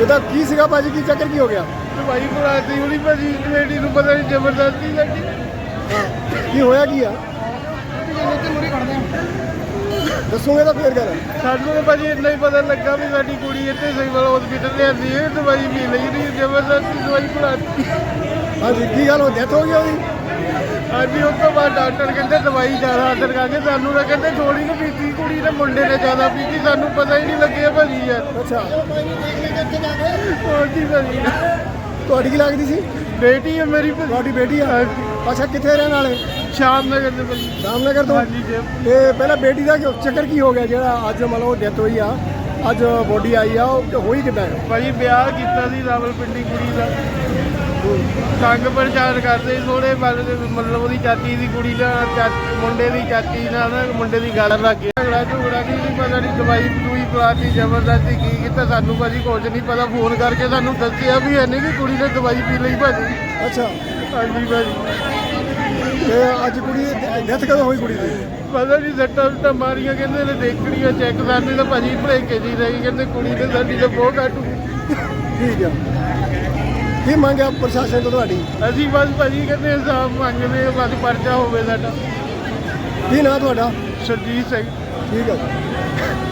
ਉਹਦਾ ਕੀ ਸੀਗਾ ਭਾਜੀ? ਕੀ ਚੱਕਰ ਕੀ ਹੋ ਗਿਆ? ਦਵਾਈ ਬਣਾਤੀ ਉਹਦੀ ਭਾਜੀ ਲੇਡੀ ਨੂੰ ਪਤਾ ਨਹੀਂ ਜ਼ਬਰਦਸਤੀ ਲੱਗੀ। ਕੀ ਹੋਇਆ ਕੀ ਆ? ਦੱਸੋਗੇ ਤਾਂ ਫੇਰ ਕਰ ਸਾਨੂੰ ਤਾਂ ਭਾਜੀ ਇੰਨਾ ਹੀ ਪਤਾ ਲੱਗਾ ਵੀ ਸਾਡੀ ਕੁੜੀ ਇੱਥੇ ਸਿਵਲ ਹਸਪੀਟਲ ਲਿਆਂਦੀ ਹੈ ਦਵਾਈ ਲਈ ਦੀ ਜ਼ਬਰਦਸਤੀ ਦਵਾਈ ਬਣਾਤੀ ਹਾਂਜੀ ਕੀ ਗੱਲ ਹੋ ਡੈਥ ਹੋ ਗਈ ਉਹਦੀ? ਹਾਂਜੀ ਉਸ ਤੋਂ ਬਾਅਦ ਡਾਕਟਰ ਕਹਿੰਦੇ ਦਵਾਈ ਜ਼ਿਆਦਾ ਅਸਰ ਕਰਕੇ ਸਾਨੂੰ ਤਾਂ ਕਹਿੰਦੇ ਥੋੜੀ ਕੁ ਪੀਤੀ ਕੁੜੀ ਨੇ ਮੁੰਡੇ ਨੇ ਜ਼ਿਆਦਾ ਪੀਤੀ ਸਾਨੂੰ ਪਤਾ ਹੀ ਨਹੀਂ ਲੱਗਿਆ ਭਾਜੀ ਯਾਰ ਅੱਛਾ। ਹੋਰ ਕੀ ਭਾਜੀ ਤੁਹਾਡੀ ਕੀ ਲੱਗਦੀ ਸੀ? ਬੇਟੀ ਹੈ ਮੇਰੀ ਭਾਜੀ। ਤੁਹਾਡੀ ਬੇਟੀ ਆ। ਅੱਛਾ ਕਿੱਥੇ ਰਹਿਣ ਵਾਲੇ? ਸ਼ਾਮ ਨਗਰ ਦੇ ਭਾਜੀ ਰਾਮਨਗਰ ਤੋਂ? ਹਾਂਜੀ ਜੀ ਤੇ ਪਹਿਲਾਂ ਬੇਟੀ ਦਾ ਕਿਉਂ- ਚੱਕਰ ਕੀ ਹੋ ਗਿਆ ਜਿਹੜਾ ਅੱਜ ਮੰਨ ਲਓ ਡੈਥ ਹੋਈ ਆ? ਅੱਜ ਬੋਡੀ ਆਈ ਆ ਉਹ ਹੋਈ ਕਿੱਦਾਂ? ਹੈ ਭਾਜੀ ਵਿਆਹ ਕੀਤਾ ਸੀ ਰਾਵਲਪਿੰਡੀ ਕੁੜੀ ਦਾ। ਤੰਗ ਪਰੇਸ਼ਾਨ ਕਰਦੇ ਸੀ ਥੋੜੇ ਮਤਲਬ ਉਹਦੀ ਚਾਚੀ ਦੀ ਕੁੜੀ ਨਾਲ ਚਾਚੀ ਮੁੰਡੇ ਦੀ ਚਾਚੀ ਨਾਲ ਨਾ ਮੁੰਡੇ ਦੀ ਗੱਲ ਲੱਗ ਗਈ। ਝਗੜਾ ਝੁਗੜਾ ਕੀ ਨਹੀਂ ਪਤਾ ਨਹੀਂ ਦਵਾਈ ਦੂਈ ਪਲਾਤੀ ਜ਼ਬਰਦਸਤੀ ਕੀ ਕੀਤਾ ਸਾਨੂੰ ਭਾਜੀ ਕੁਝ ਨਹੀਂ ਪਤਾ। ਫੋਨ ਕਰਕੇ ਸਾਨੂੰ ਦੱਸਿਆ ਵੀ ਇਹਨੇ ਵੀ ਕੁੜੀ ਨੇ ਦਵਾਈ ਪੀ ਲਈ ਭਾਜੀ। ਅੱਛਾ। ਹਾਂਜੀ ਭਾਜੀ। ਤੇ ਅੱਜ ਕੁੜੀ ਡੈਥ ਕਦੋਂ ਹੋਈ ਕੁੜੀ ਦੀ? ਪਤਾ ਨਹੀਂ ਸੱਟਾਂ ਸੁੱਟਾਂ ਮਾਰੀਆਂ ਕਹਿੰਦੇ ਨੇ ਦੇਖਣੀਆਂ ਚੈੱਕ ਕਰਨੀ ਤਾਂ ਭਾਜੀ ਭਲੇਕੇ ਜੀ ਰਹੀ ਕਹਿੰਦੇ ਕੁੜੀ ਨੇ ਸਾਡੀ ਤਾਂ ਬਹੁਤ ਘੱਟ ਠੀਕ ਆ। ਕੀ ਮੰਗਿਆ ਪ੍ਰਸ਼ਾਸਨ ਤੋਂ ਤੁਹਾਡੀ? ਅਸੀਂ ਬਸ ਭਾਜੀ ਕਹਿੰਦੇ ਇਨਸਾਫ ਮੰਗਦੇ ਹਾਂ, ਬਸ ਪਰਚਾ ਹੋਵੇ ਸਾਡਾ। ਕੀ ਨਾਂ ਤੁਹਾਡਾ? ਸਰਜੀਤ ਸਿੰਘ। ਠੀਕ ਜੀ